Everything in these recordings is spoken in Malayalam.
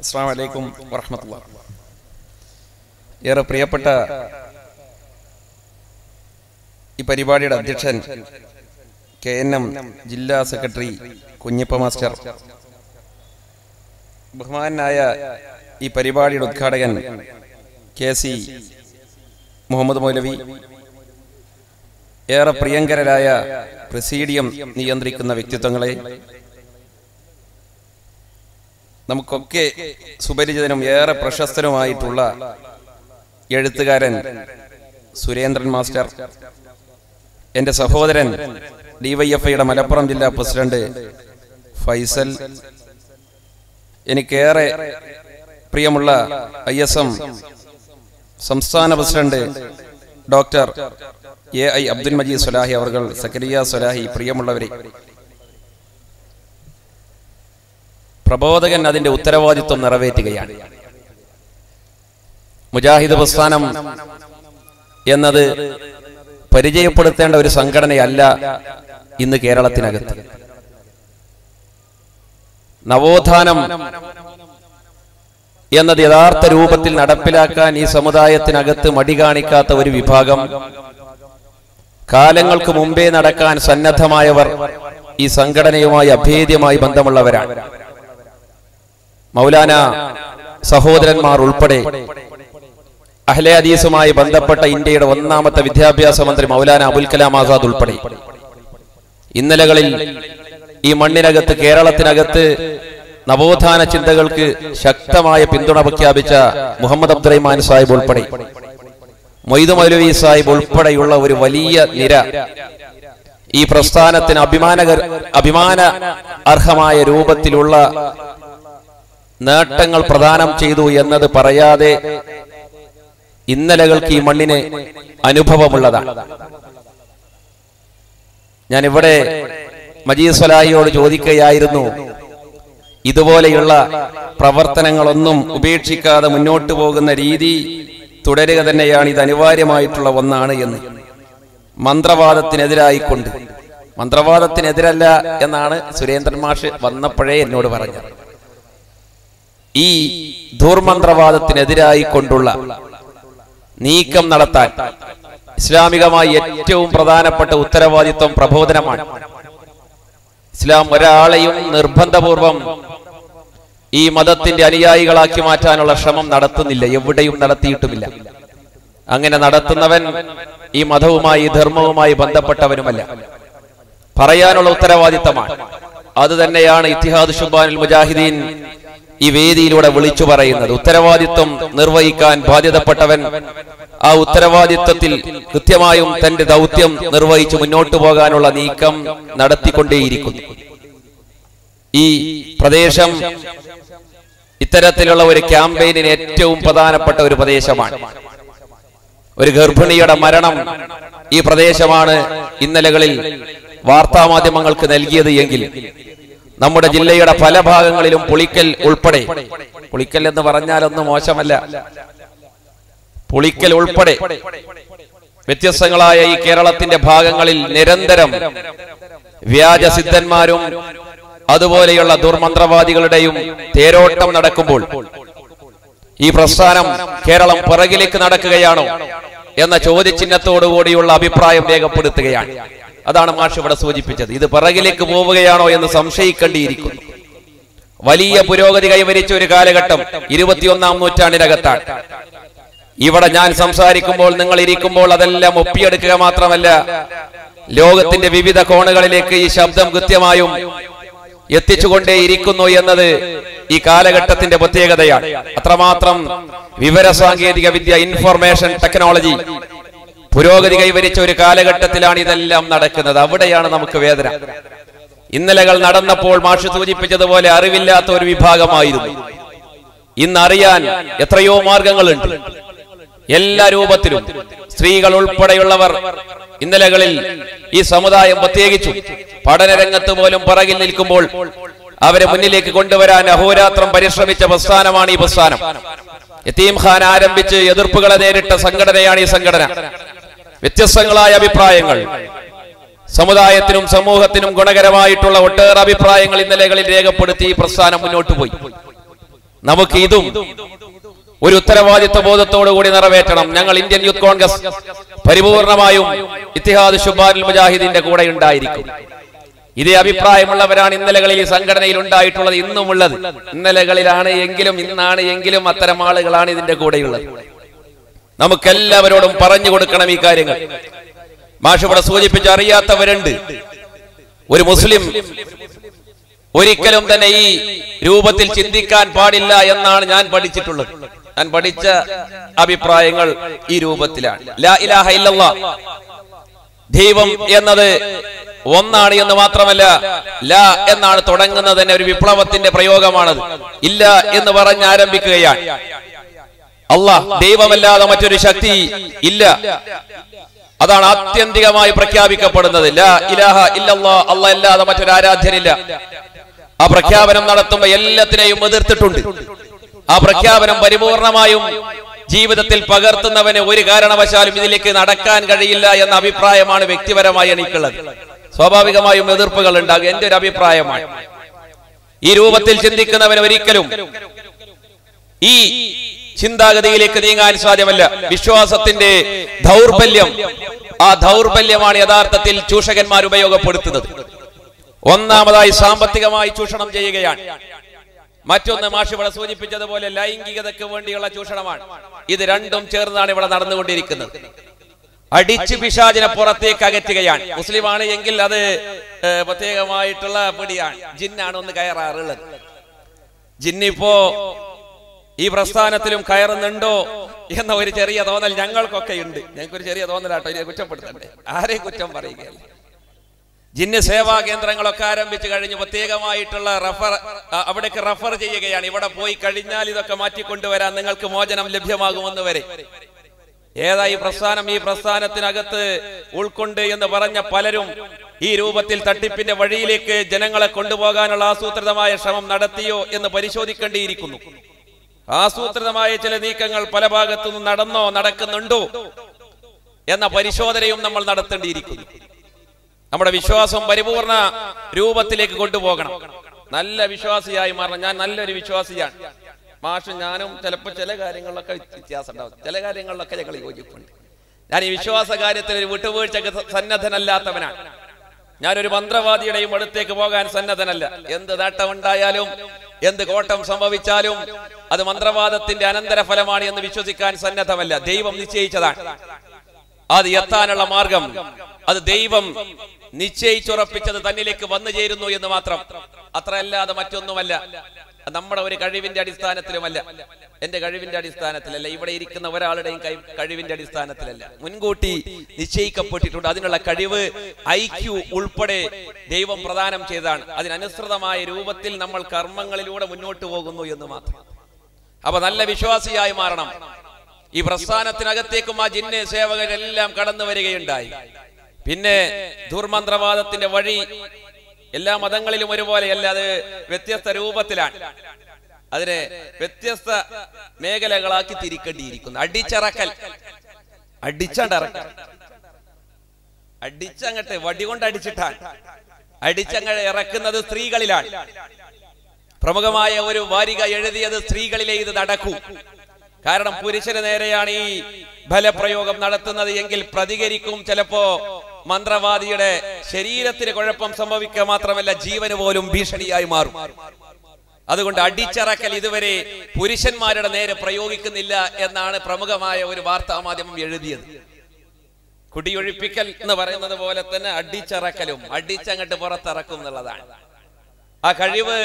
അസ്സാം വലൈക്കും ഏറെ പ്രിയപ്പെട്ട ഈ പരിപാടിയുടെ അധ്യക്ഷൻ കെ എൻ എം ജില്ലാ സെക്രട്ടറി കുഞ്ഞിപ്പ മാസ്റ്റർ. ബഹുമാനായ ഈ പരിപാടിയുടെ ഉദ്ഘാടകൻ കെ സി മുഹമ്മദ് മൗലവി. ഏറെ പ്രിയങ്കരരായ പ്രസീഡിയം നിയന്ത്രിക്കുന്ന വ്യക്തിത്വങ്ങളെ നമുക്കൊക്കെ സുപരിചിതനും ഏറെ പ്രശസ്തനുമായിട്ടുള്ള എഴുത്തുകാരൻ സുരേന്ദ്രൻ മാസ്റ്റർ എന്റെ സഹോദരൻ ഡിവൈഎഫ്ഐയുടെ മലപ്പുറം ജില്ലാ പ്രസിഡന്റ് ഫൈസൽ എനിക്കേറെ പ്രിയമുള്ള ഐ എസ് എം സംസ്ഥാന president doctor A I Abdul Majeed Sulahi അവർ സക്കരിയ സുലാഹി പ്രിയമുള്ളവരെ പ്രബോധകൻ അതിന്റെ ഉത്തരവാദിത്വം നിറവേറ്റുകയാണ്. മുജാഹിദ് പ്രസ്ഥാനം എന്നത് പരിചയപ്പെടുത്തേണ്ട ഒരു സംഘടനയല്ല ഇന്ന് കേരളത്തിനകത്ത്. നവോത്ഥാനം എന്നത് യഥാർത്ഥ രൂപത്തിൽ നടപ്പിലാക്കാൻ ഈ സമുദായത്തിനകത്ത് മടി കാണിക്കാത്ത ഒരു വിഭാഗം. കാലങ്ങൾക്ക് മുമ്പേ നടക്കാൻ സന്നദ്ധമായവർ ഈ സംഘടനയുമായി അഭേദ്യമായി ബന്ധമുള്ളവരാണ്. മൗലാന സഹോദരന്മാർ ഉൾപ്പെടെ അഹ്ലെ ഹദീസുമായി ബന്ധപ്പെട്ട ഇന്ത്യയുടെ ഒന്നാമത്തെ വിദ്യാഭ്യാസ മന്ത്രി മൗലാന അബുൽ കലാം ആസാദ് ഉൾപ്പെടെ. ഇന്നലകളിൽ ഈ മണ്ണിനകത്ത് കേരളത്തിനകത്ത് നവോത്ഥാന ചിന്തകൾക്ക് ശക്തമായ പിന്തുണ പ്രഖ്യാപിച്ച മുഹമ്മദ് അബ്ദുറഹിമാൻ സാഹിബ് ഉൾപ്പെടെ. മൊയ്തു മൗലവി സാഹിബ് ഉൾപ്പെടെയുള്ള ഒരു വലിയ നിര ഈ പ്രസ്ഥാനത്തിന് അഭിമാനകർ അഭിമാന അർഹമായ രൂപത്തിലുള്ള നേട്ടങ്ങൾ പ്രദാനം ചെയ്തു എന്നത് പറയാതെ ഇന്നലകൾക്ക് ഈ മണ്ണിന് അനുഭവമുള്ളതാണ്. ഞാൻ ഇവിടെ മജീദ് ചോദിക്കുകയായിരുന്നു ഇതുപോലെയുള്ള പ്രവർത്തനങ്ങളൊന്നും ഉപേക്ഷിക്കാതെ മുന്നോട്ട് പോകുന്ന രീതി തുടരുക തന്നെയാണ് ഇത് അനിവാര്യമായിട്ടുള്ള ഒന്നാണ് എന്ന്. മന്ത്രവാദത്തിനെതിരായിക്കൊണ്ട്. മന്ത്രവാദത്തിനെതിരല്ല എന്നാണ് സുരേന്ദ്രൻ മാഷ് വന്നപ്പോഴേ എന്നോട് പറഞ്ഞത്. ഈ ധൂർമന്ത്രവാദത്തിനെതിരായി കൊണ്ടുള്ള നീക്കം നടത്താൻ ഇസ്ലാമികമായി ഏറ്റവും പ്രധാനപ്പെട്ട ഉത്തരവാദിത്വം പ്രബോധനമാണ്. ഇസ്ലാം ഒരാളെയും നിർബന്ധപൂർവം ഈ മതത്തിന്റെ അനുയായികളാക്കി മാറ്റാനുള്ള ശ്രമം നടത്തുന്നില്ല എവിടെയും നടത്തിയിട്ടുമില്ല. അങ്ങനെ നടത്തുന്നവൻ ഈ മതവുമായി ധർമ്മവുമായി ബന്ധപ്പെട്ടവനുമല്ല. പറയാനുള്ള ഉത്തരവാദിത്തമാണ്. അത് തന്നെയാണ് ഇത്തിഹാദ് ഷുബാനുൽ മുജാഹിദീൻ ഈ വേദിയിലൂടെ വിളിച്ചു പറയുന്നത്. ഉത്തരവാദിത്വം നിർവഹിക്കാൻ ബാധ്യതപ്പെട്ടവൻ ആ ഉത്തരവാദിത്വത്തിൽ കൃത്യമായും തന്റെ ദൗത്യം നിർവഹിച്ച് മുന്നോട്ടു പോകാനുള്ള നീക്കം നടത്തിക്കൊണ്ടേയിരിക്കുന്നു. ഈ പ്രദേശം ഇത്തരത്തിലുള്ള ഒരു ക്യാമ്പയിനിന് ഏറ്റവും പ്രധാനപ്പെട്ട ഒരു പ്രദേശമാണ്. ഒരു ഗർഭിണിയുടെ മരണം ഈ പ്രദേശമാണ് ഇന്നലകളിൽ വാർത്താമാധ്യമങ്ങൾക്ക് നൽകിയത് എങ്കിൽ നമ്മുടെ ജില്ലയുടെ പല ഭാഗങ്ങളിലും പുളിക്കൽ ഉൾപ്പെടെ. പുളിക്കൽ എന്ന് പറഞ്ഞാൽ ഒന്നും മോശമല്ല. പുളിക്കൽ ഉൾപ്പെടെ. വ്യത്യസ്തങ്ങളായ ഈ കേരളത്തിന്റെ ഭാഗങ്ങളിൽ നിരന്തരം വ്യാജസിദ്ധന്മാരും അതുപോലെയുള്ള ദുർമന്ത്രവാദികളുടെയും തേരോട്ടം നടക്കുമ്പോൾ ഈ പ്രസ്ഥാനം കേരളം പിറകിലേക്ക് നടക്കുകയാണോ എന്ന ചോദ്യചിഹ്നത്തോടുകൂടിയുള്ള അഭിപ്രായം രേഖപ്പെടുത്തുകയാണ്. അതാണ് മാഷ് ഇവിടെ സൂചിപ്പിച്ചത്. ഇത് പിറകിലേക്ക് പോവുകയാണോ എന്ന് സംശയിക്കേണ്ടിയിരിക്കുന്നു. വലിയ പുരോഗതി കൈവരിച്ച ഒരു കാലഘട്ടം ഇരുപത്തിയൊന്നാം നൂറ്റാണ്ടിനകത്താണ്. ഇവിടെ ഞാൻ സംസാരിക്കുമ്പോൾ നിങ്ങൾ ഇരിക്കുമ്പോൾ അതെല്ലാം ഒപ്പിയെടുക്കുക മാത്രമല്ല ലോകത്തിന്റെ വിവിധ കോണുകളിലേക്ക് ഈ ശബ്ദം കൃത്യമായും എത്തിച്ചുകൊണ്ടേ ഇരിക്കുന്നു എന്നത് ഈ കാലഘട്ടത്തിന്റെ പ്രത്യേകതയാണ്. അത്രമാത്രം വിവര സാങ്കേതിക വിദ്യ ഇൻഫർമേഷൻ ടെക്നോളജി പുരോഗതി കൈവരിച്ച ഒരു കാലഘട്ടത്തിലാണ് ഇതെല്ലാം നടക്കുന്നത്. അവിടെയാണ് നമുക്ക് വേദന. ഇന്നലകൾ നടന്നപ്പോൾ മാഷ് സൂചിപ്പിച്ചതുപോലെ അറിവില്ലാത്ത ഒരു വിഭാഗമായിരുന്നു. ഇന്ന് അറിയാൻ എത്രയോ മാർഗങ്ങളുണ്ട്. എല്ലാ രൂപത്തിലും സ്ത്രീകൾ ഉൾപ്പെടെയുള്ളവർ ഇന്നലകളിൽ ഈ സമുദായം പ്രത്യേകിച്ചും പഠനരംഗത്ത് പോലും പുറകിൽ നിൽക്കുമ്പോൾ അവരെ മുന്നിലേക്ക് കൊണ്ടുവരാൻ അഹോരാത്രം പരിശ്രമിച്ച പ്രസ്ഥാനമാണ് ഈ പ്രസ്ഥാനം. യത്തീം ഖാൻ ആരംഭിച്ച് എതിർപ്പുകളെ നേരിട്ട സംഘടനയാണ് ഈ സംഘടന. വ്യത്യസ്തങ്ങളായ അഭിപ്രായങ്ങൾ. സമുദായത്തിനും സമൂഹത്തിനും ഗുണകരമായിട്ടുള്ള ഒട്ടേറെ അഭിപ്രായങ്ങൾ ഇന്നലകളിൽ രേഖപ്പെടുത്തി ഈ പ്രസ്ഥാനം മുന്നോട്ട് പോയി. നമുക്ക് ഇതും ഒരു ഉത്തരവാദിത്വ ബോധത്തോടു കൂടി നിറവേറ്റണം. ഞങ്ങൾ ഇന്ത്യൻ യൂത്ത് കോൺഗ്രസ് പരിപൂർണമായും ഇത്തിഹാദ് ഷുബാരിൽ മുജാഹിദിന്റെ കൂടെ ഉണ്ടായിരിക്കും. ഇതേ അഭിപ്രായമുള്ളവരാണ് ഇന്നലകളിൽ ഈ സംഘടനയിൽ ഉണ്ടായിട്ടുള്ളത്. ഇന്നുമുള്ളത് ഇന്നലകളിലാണ് എങ്കിലും ഇന്നാണ് എങ്കിലും അത്തരം ആളുകളാണ് ഇതിന്റെ കൂടെയുള്ളത്. നമുക്കെല്ലാവരോടും പറഞ്ഞു കൊടുക്കണം ഈ കാര്യങ്ങൾ. മാഷ് ഇവിടെ സൂചിപ്പിച്ച് അറിയാത്തവരുണ്ട്. ഒരു മുസ്ലിം ഒരിക്കലും തന്നെ ഈ രൂപത്തിൽ ചിന്തിക്കാൻ പാടില്ല എന്നാണ് ഞാൻ പഠിച്ചിട്ടുള്ളത്. ഞാൻ പഠിച്ച അഭിപ്രായങ്ങൾ ഈ രൂപത്തിലാണ്. ലാ ഇലാഹ ദൈവം എന്നത് ഒന്നാണ് എന്ന് മാത്രമല്ല ല എന്നാണ് തുടങ്ങുന്നത് തന്നെ ഒരു വിപ്ലവത്തിന്റെ പ്രയോഗമാണത്. ഇല്ല എന്ന് പറഞ്ഞ് ആരംഭിക്കുകയാണ്. അള്ളാഹ് ദൈവമല്ലാതെ മറ്റൊരു ശക്തി ഇല്ല. അതാണ് ആത്യന്തികമായി പ്രഖ്യാപിക്കപ്പെടുന്നത്. ഇലാഹ ഇല്ലല്ലാ അല്ലാതെ മറ്റൊരു ആരാധ്യനില്ല. ആ പ്രഖ്യാപനം നടത്തുമ്പോ എല്ലാത്തിനെയും എതിർത്തിട്ടുണ്ട്. ആ പ്രഖ്യാപനം പരിപൂർണമായും ജീവിതത്തിൽ പകർത്തുന്നവന് ഒരു കാരണവശാലും ഇതിലേക്ക് നടക്കാൻ കഴിയില്ല എന്ന അഭിപ്രായമാണ് വ്യക്തിപരമായി എനിക്കുള്ളത്. സ്വാഭാവികമായും എതിർപ്പുകൾ ഉണ്ടാകും. എന്റെ ഒരു അഭിപ്രായമാണ്. ഈ രൂപത്തിൽ ചിന്തിക്കുന്നവൻ ഒരിക്കലും ഈ ചിന്താഗതിയിലേക്ക് നീങ്ങാൻ സാധ്യമല്ല. വിശ്വാസത്തിന്റെ ദൗർബല്യം ആ ദൗർബല്യമാണ് യഥാർത്ഥത്തിൽ ചൂഷകന്മാർ ഉപയോഗപ്പെടുത്തുന്നത്. ഒന്നാമതായി സാമ്പത്തികമായി ചൂഷണം ചെയ്യുകയാണ്. മറ്റൊന്ന് മാഷ് ഇവിടെ സൂചിപ്പിച്ചതുപോലെ ലൈംഗികതയ്ക്ക് വേണ്ടിയുള്ള ചൂഷണമാണ്. ഇത് രണ്ടും ചേർന്നാണ് ഇവിടെ നടന്നുകൊണ്ടിരിക്കുന്നത്. അടിച്ചു പിശാചിനെ പുറത്തേക്ക് അകറ്റുകയാണ്. മുസ്ലിമാണ് എങ്കിൽ അത് പ്രത്യേകമായിട്ടുള്ള പിടിയാണ്. ജിന്നാണ് ഒന്ന് കയറാറുള്ളത്. ജിന്നിപ്പോ ഈ പ്രസ്ഥാനത്തിലും കയറുന്നുണ്ടോ എന്ന ഒരു ചെറിയ തോന്നൽ ഞങ്ങൾക്കൊക്കെ ഉണ്ട് ഞങ്ങൾക്കൊരു ചെറിയ തോന്നലാട്ടോ ഇതിനെ കുറ്റപ്പെടുത്തണ്ടേ? ആരെ കുറ്റം പറയുകയല്ല. ജിന്ന സേവാ കേന്ദ്രങ്ങളൊക്കെ ആരംഭിച്ചു കഴിഞ്ഞ് പ്രത്യേകമായിട്ടുള്ള റഫർ അവിടേക്ക് റഫർ ചെയ്യുകയാണ്. ഇവിടെ പോയി കഴിഞ്ഞാൽ ഇതൊക്കെ മാറ്റിക്കൊണ്ടുവരാൻ നിങ്ങൾക്ക് മോചനം ലഭ്യമാകുമെന്ന് വരെ. ഏതാ ഈ പ്രസ്ഥാനം? ഈ പ്രസ്ഥാനത്തിനകത്ത് ഉൾക്കൊണ്ട് എന്ന് പറഞ്ഞ പലരും ഈ രൂപത്തിൽ തട്ടിപ്പിന്റെ വഴിയിലേക്ക് ജനങ്ങളെ കൊണ്ടുപോകാനുള്ള ആസൂത്രിതമായ ശ്രമം നടത്തിയോ എന്ന് പരിശോധിക്കേണ്ടിയിരിക്കുന്നു. ആസൂത്രിതമായ ചില നീക്കങ്ങൾ പല ഭാഗത്തുനിന്നും നടന്നോ നടക്കുന്നുണ്ടോ എന്ന പരിശോധനയും നമ്മൾ നടത്തേണ്ടിയിരിക്കുന്നു. നമ്മുടെ വിശ്വാസം പരിപൂർണ രൂപത്തിലേക്ക് കൊണ്ടുപോകണം. നല്ല വിശ്വാസിയായി മാറണം. ഞാൻ നല്ലൊരു വിശ്വാസിയാണ്. മാഷ് ഞാനും ചിലപ്പോൾ ചില കാര്യങ്ങളിലൊക്കെ വ്യത്യാസം ഉണ്ടാവും ചില കാര്യങ്ങളിലൊക്കെ ഞങ്ങൾ യോജിപ്പുണ്ട്. ഞാൻ ഈ വിശ്വാസ കാര്യത്തിൽ ഒരു വിട്ടുവീഴ്ചക്ക് സന്നദ്ധനല്ലാത്തവനാണ്. ഞാനൊരു മന്ത്രവാദിയുടെയും അടുത്തേക്ക് പോകാൻ സന്നദ്ധനല്ല. എന്ത് നേട്ടമുണ്ടായാലും എന്ത് കോട്ടം സംഭവിച്ചാലും അത് മന്ത്രവാദത്തിന്റെ അനന്തരഫലമാണ് എന്ന് വിശ്വസിക്കാൻ സന്നദ്ധമല്ല. ദൈവം നിശ്ചയിച്ചതാണ്. അത് എത്താനുള്ള മാർഗം അത് ദൈവം നിശ്ചയിച്ചുറപ്പിച്ചത് തന്നിലേക്ക് വന്നു ചേരുന്നു എന്ന് മാത്രം. അത്രയല്ലാതെ മറ്റൊന്നുമല്ല. നമ്മുടെ ഒരു കഴിവിന്റെ അടിസ്ഥാനത്തിലുമല്ല. എന്റെ കഴിവിന്റെ അടിസ്ഥാനത്തിലല്ല ഇവിടെ ഇരിക്കുന്ന ഒരാളുടെയും കഴിവിന്റെ അടിസ്ഥാനത്തിലല്ല. മുൻകൂട്ടി നിശ്ചയിക്കപ്പെട്ടിട്ടുണ്ട്. അതിനുള്ള കഴിവ് ഐക്യു ഉൾപ്പെടെ ദൈവം പ്രദാനം ചെയ്താണ്. അതിനനുസൃതമായ രൂപത്തിൽ നമ്മൾ കർമ്മങ്ങളിലൂടെ മുന്നോട്ട് പോകുന്നു എന്ന് മാത്രം. അപ്പൊ നല്ല വിശ്വാസിയായി മാറണം. ഈ പ്രസ്ഥാനത്തിനകത്തേക്കും ആ ജിന്നെ സേവകരെല്ലാം കടന്നു വരികയുണ്ടായി. പിന്നെ ദുർമന്ത്രവാദത്തിന്റെ വഴി എല്ലാ മതങ്ങളിലും ഒരുപോലെയല്ല അത് വ്യത്യസ്ത രൂപത്തിലാണ്. അതിനെ വ്യത്യസ്ത മേഖലകളാക്കി തിരിക്കേണ്ടിയിരിക്കുന്നു. അടിച്ചിറക്കൽ. അടിച്ചണ്ടറക്കൽ അടിച്ചങ്ങട്ടെ വടി കൊണ്ട് അടിച്ചിട്ടാണ്. അടിച്ചങ്ങ് ഇറക്കുന്നത് സ്ത്രീകളിലാണ്. പ്രമുഖമായ ഒരു വാരിക എഴുതിയത് സ്ത്രീകളിലെ ഇത് നടക്കൂ. കാരണം പുരുഷന് നേരെയാണ് ഈ ഫലപ്രയോഗം നടത്തുന്നത് എങ്കിൽ പ്രതികരിക്കും. ചിലപ്പോ മന്ത്രവാദിയുടെ ശരീരത്തിന് കുഴപ്പം സംഭവിക്കുക മാത്രമല്ല ജീവന് പോലും ഭീഷണിയായി മാറും. അതുകൊണ്ട് അടിച്ചറക്കൽ ഇതുവരെ പുരുഷന്മാരുടെ നേരെ പ്രയോഗിക്കുന്നില്ല എന്നാണ് പ്രമുഖമായ ഒരു വാർത്താ മാധ്യമം എഴുതിയത്. കുടിയൊഴിപ്പിക്കൽ എന്ന് പറയുന്നത് പോലെ തന്നെ അടിച്ചറക്കലും അടിച്ചങ്ങട്ട് പുറത്തിറക്കും എന്നുള്ളതാണ്. ആ കഴിവ്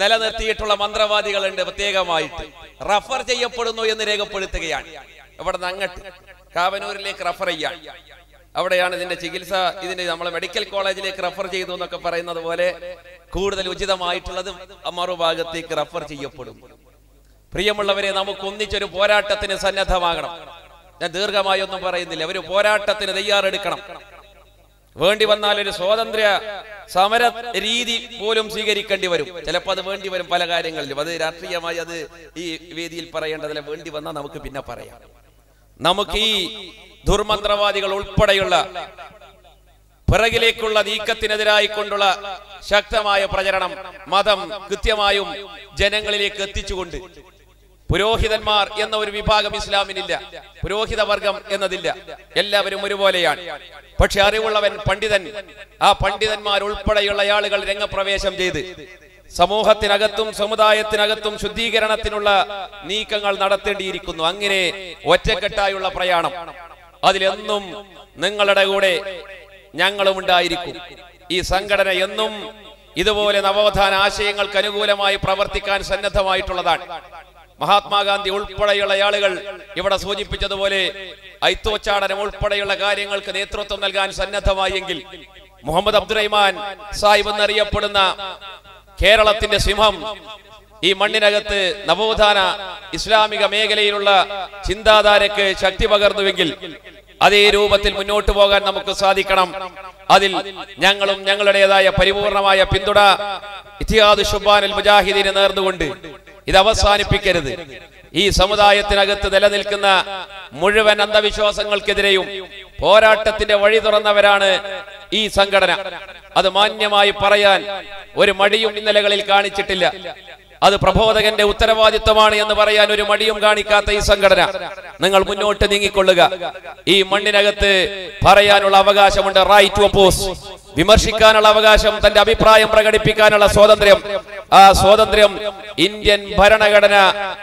നിലനിർത്തിയിട്ടുള്ള മന്ത്രവാദികളുണ്ട് പ്രത്യേകമായിട്ട്. റഫർ ചെയ്യപ്പെടുന്നു എന്ന് രേഖപ്പെടുത്തുകയാണ്. ഇവിടെ നിന്ന് അങ്ങട്ട് കാവനൂരിലേക്ക് റഫർ ചെയ്യാൻ. അവിടെയാണ് ഇതിന്റെ ചികിത്സ. ഇതിന്റെ നമ്മൾ മെഡിക്കൽ കോളേജിലേക്ക് റഫർ ചെയ്തു എന്നൊക്കെ പറയുന്നത് പോലെ കൂടുതൽ ഉചിതമായിട്ടുള്ളത് മറുഭാഗത്തേക്ക് റഫർ ചെയ്യപ്പെടും. പ്രിയമുള്ളവരെ നമുക്ക് ഒന്നിച്ചൊരു പോരാട്ടത്തിന് സന്നദ്ധമാകണം. ഞാൻ ദീർഘമായി ഒന്നും പറയുന്നില്ല. ഒരു പോരാട്ടത്തിന് തയ്യാറെടുക്കണം. വേണ്ടി വന്നാൽ ഒരു സ്വാതന്ത്ര്യ സമര രീതി പോലും സ്വീകരിക്കേണ്ടി വരും. ചിലപ്പോൾ അത് വേണ്ടി വരും പല കാര്യങ്ങളിലും. അത് രാഷ്ട്രീയമായി അത് ഈ വേദിയിൽ പറയേണ്ടതില്ല. വേണ്ടി വന്നാൽ നമുക്ക് പിന്നെ പറയാം. നമുക്ക് ഈ ദുർമന്ത്രവാദികൾ ഉൾപ്പെടെയുള്ള പിറകിലേക്കുള്ള നീക്കത്തിനെതിരായി കൊണ്ടുള്ള ശക്തമായ പ്രചരണം മതം കൃത്യമായും ജനങ്ങളിലേക്ക് എത്തിച്ചുകൊണ്ട് പുരോഹിതന്മാർ എന്ന ഒരു വിഭാഗം ഇസ്ലാമിനില്ല പുരോഹിത വർഗം എന്നതില്ല. എല്ലാവരും ഒരുപോലെയാണ്. പക്ഷെ അറിവുള്ളവൻ പണ്ഡിതൻ ആ പണ്ഡിതന്മാർ ഉൾപ്പെടെയുള്ള ആളുകൾ രംഗപ്രവേശം ചെയ്ത് സമൂഹത്തിനകത്തും സമുദായത്തിനകത്തും ശുദ്ധീകരണത്തിനുള്ള നീക്കങ്ങൾ നടത്തേണ്ടിയിരിക്കുന്നു. അങ്ങനെ ഒറ്റക്കെട്ടായുള്ള പ്രയാണം. അതിലെന്നും നിങ്ങളുടെ കൂടെ ഞങ്ങളും ഉണ്ടായിരിക്കും. ഈ സംഘടന എന്നും ഇതുപോലെ നവോത്ഥാന ആശയങ്ങൾക്ക് അനുകൂലമായി പ്രവർത്തിക്കാൻ സന്നദ്ധമായിട്ടുള്ളതാണ്. മഹാത്മാഗാന്ധി ഉൾപ്പെടെയുള്ള ആളുകൾ ഇവിടെ സൂചിപ്പിച്ചതുപോലെ ഐത്തോച്ചാടനം ഉൾപ്പെടെയുള്ള കാര്യങ്ങൾക്ക് നേതൃത്വം നൽകാൻ സന്നദ്ധമായെങ്കിൽ മുഹമ്മദ് അബ്ദുറഹ്മാൻ സാഹിബ് എന്നറിയപ്പെടുന്ന കേരളത്തിന്റെ സിംഹം ഈ മണ്ണിനകത്ത് നവോത്ഥാന ഇസ്ലാമിക മേഖലയിലുള്ള ചിന്താധാരക്ക് ശക്തി പകർന്നുവെങ്കിൽ അതേ രൂപത്തിൽ മുന്നോട്ട് പോകാൻ നമുക്ക് സാധിക്കണം. അതിൽ ഞങ്ങളും ഞങ്ങളുടേതായ പരിപൂർണമായ പിന്തുണ ഇത്തിഹാദ് ഷുബാനുൽ മുജാഹിദീനെ നേർന്നുകൊണ്ട് ഇത് അവസാനിപ്പിക്കരുത്. ഈ സമുദായത്തിനകത്ത് നിലനിൽക്കുന്ന മുഴുവൻ അന്ധവിശ്വാസങ്ങൾക്കെതിരെയും പോരാട്ടത്തിന്റെ വഴി തുറന്നവരാണ് ഈ സംഘടന. അത് മാന്യമായി പറയാൻ ഒരു മടിയും ഇന്നലകളിൽ കാണിച്ചിട്ടില്ല. അത് പ്രബോധകന്റെ ഉത്തരവാദിത്വമാണ് എന്ന് പറയാൻ ഒരു മടിയും കാണിക്കാത്ത ഈ സംഘടന. നിങ്ങൾ മുന്നോട്ട് നീങ്ങിക്കൊള്ളുക. ഈ മണ്ണിനകത്ത് പറയാനുള്ള അവകാശമുണ്ട്. റൈറ്റ് ടു അപ്പോസ് വിമർശിക്കാനുള്ള അവകാശം തന്റെ അഭിപ്രായം പ്രകടിപ്പിക്കാനുള്ള സ്വാതന്ത്ര്യം. ആ സ്വാതന്ത്ര്യം ഇന്ത്യൻ ഭരണഘടന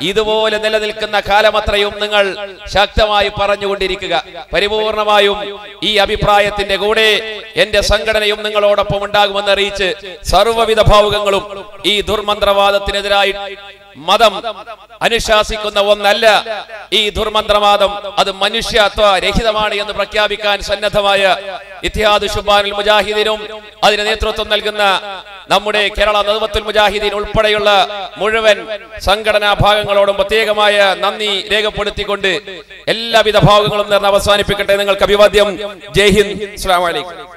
ഇതുപോലെ നിലനിൽക്കുന്ന കാലമത്രയും നിങ്ങൾ ശക്തമായി പറഞ്ഞുകൊണ്ടിരിക്കുക. പരിപൂർണമായും ഈ അഭിപ്രായത്തിന്റെ കൂടെ എന്റെ സംഘടനയും നിങ്ങളോടൊപ്പം ഉണ്ടാകുമെന്ന് അറിയിച്ച് സർവവിധ ഭാവുകങ്ങളും ഈ ദുർമന്ത്രവാദത്തിനെതിരായി മതം അനുശാസിക്കുന്ന ഒന്നല്ല. ഈ ദുർമന്ത്രവാദം അത് മനുഷ്യത്വ രഹിതമാണ് എന്ന് പ്രഖ്യാപിക്കാൻ സന്നദ്ധമായ ഇത്തിഹാദ് ഷുബാനുൽ മുജാഹിദീനും അതിന് നേതൃത്വം നൽകുന്ന നമ്മുടെ കേരള നദവത്തുൽ മുജാഹിദീൻ ഉൾപ്പെടെയുള്ള മുഴുവൻ സംഘടനാ ഭാഗങ്ങളോടും പ്രത്യേകമായ നന്ദി രേഖപ്പെടുത്തിക്കൊണ്ട് എല്ലാവിധ ഭാഗങ്ങളും നേർന്ന് അവസാനിപ്പിക്കട്ടെ. നിങ്ങൾക്ക് അഭിവാദ്യം. ജയ് ഹിന്ദ്. അസ്സലാമു അലൈക്കും.